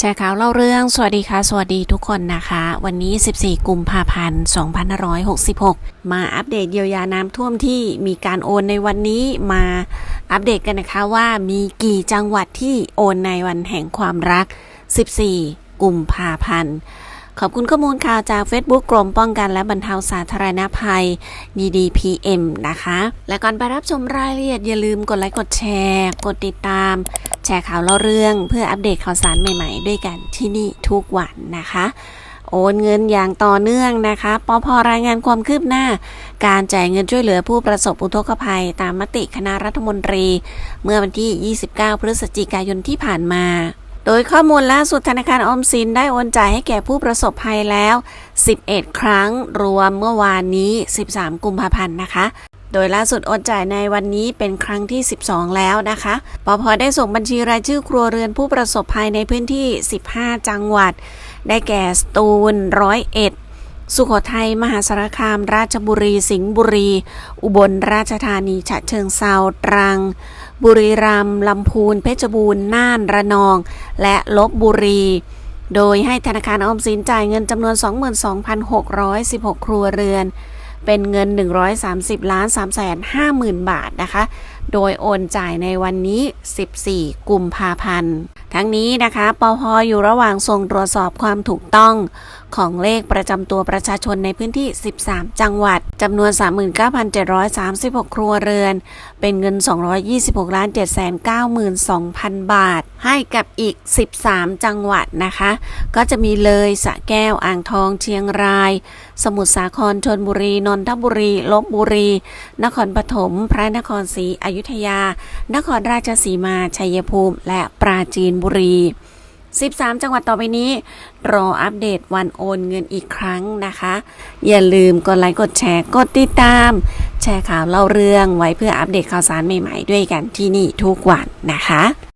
แชร์ข่าวเล่าเรื่อง สวัสดีค่ะ สวัสดีทุกคนนะคะ วันนี้ 14 กุมภาพันธ์ 2566 มาอัปเดตเยียวยาน้ำท่วมที่มีการโอนในวันนี้มาอัปเดตกันนะคะว่ามีกี่จังหวัดที่โอนในวันแห่งความรัก 14 กุมภาพันธ์ ขอบคุณข้อมูลข่าวจาก Facebook กรมป้องกันและบรรเทาสาธารณภัย DDPM นะคะ และก่อนไปรับชมรายละเอียดอย่าลืมกดไลค์กดแชร์ กดติดตาม แชร์ข่าวเล่าเรื่องเพื่ออัปเดตข่าวสารใหม่ๆ ด้วยกันที่นี่ทุกวันนะคะ โอนเงินอย่างต่อเนื่องนะคะปพรายงานความคืบหน้า การจ่ายเงินช่วยเหลือผู้ประสบอุทกภัย ตามมติคณะรัฐมนตรี เมื่อวันที่ 29 พฤศจิกายนที่ผ่านมาโดยข้อมูลล่าสุดธนาคารออมสินได้โอนจ่ายให้แก่ผู้ประสบภัยแล้ว 11 ครั้ง รวมเมื่อวานนี้ 13 กุมภาพันธ์นะคะ โดยล่าสุดอนจ่ายในวันนี้เป็นครั้งที่ 12 แล้วนะคะปพได้ส่งบัญชีรายชื่อครัวเรือนผู้ประสบภัยในพื้นที่ 15 จังหวัด ได้แก่สตูลร้อยเอ็ดสุโขทัย มหาสารคาม ราชบุรี สิงห์บุรี อุบลราชธานี ฉะเชิงเซาตรัง บุรีรัมย์ลำพูน เพชรบูรณ์ น่าน ระนอง และลบบุรี โดยให้ธนาคารออมสินจ่ายเงินจำนวน 22,616 ครัวเรือน เป็นเงิน 130 ล้าน3 5 0 0 0 0 บาทนะคะ โดยโอนจ่ายในวันนี้ 14 กุมภาพันธ์ ทั้งนี้นะคะปพอยู่ระหว่างส่งตรวจสอบความถูกต้อง ของเลขประจำตัวประชาชนในพื้นที่ 13 จังหวัดจำนวน 39,736 ครัวเรือน เป็นเงิน 226ล้าน792,000 บาท ให้กับอีก 13 จังหวัดนะคะ ก็จะมีเลยสะแก้วอ่างทองเชียงราย สมุทรสาครชนบุรี นนทบุรีลบบุรี นครปฐมพระนครศรีอยยุธยา นครราชสีมา ชัยภูมิ และปราจีนบุรี 13 จังหวัดต่อไปนี้ รออัปเดตวันโอนเงินอีกครั้งนะคะ อย่าลืมกดไลค์ กดแชร์ กดติดตาม แชร์ข่าวเล่าเรื่องไว้เพื่ออัปเดตข่าวสารใหม่ ๆ ด้วยกันที่นี่ทุกวันนะคะ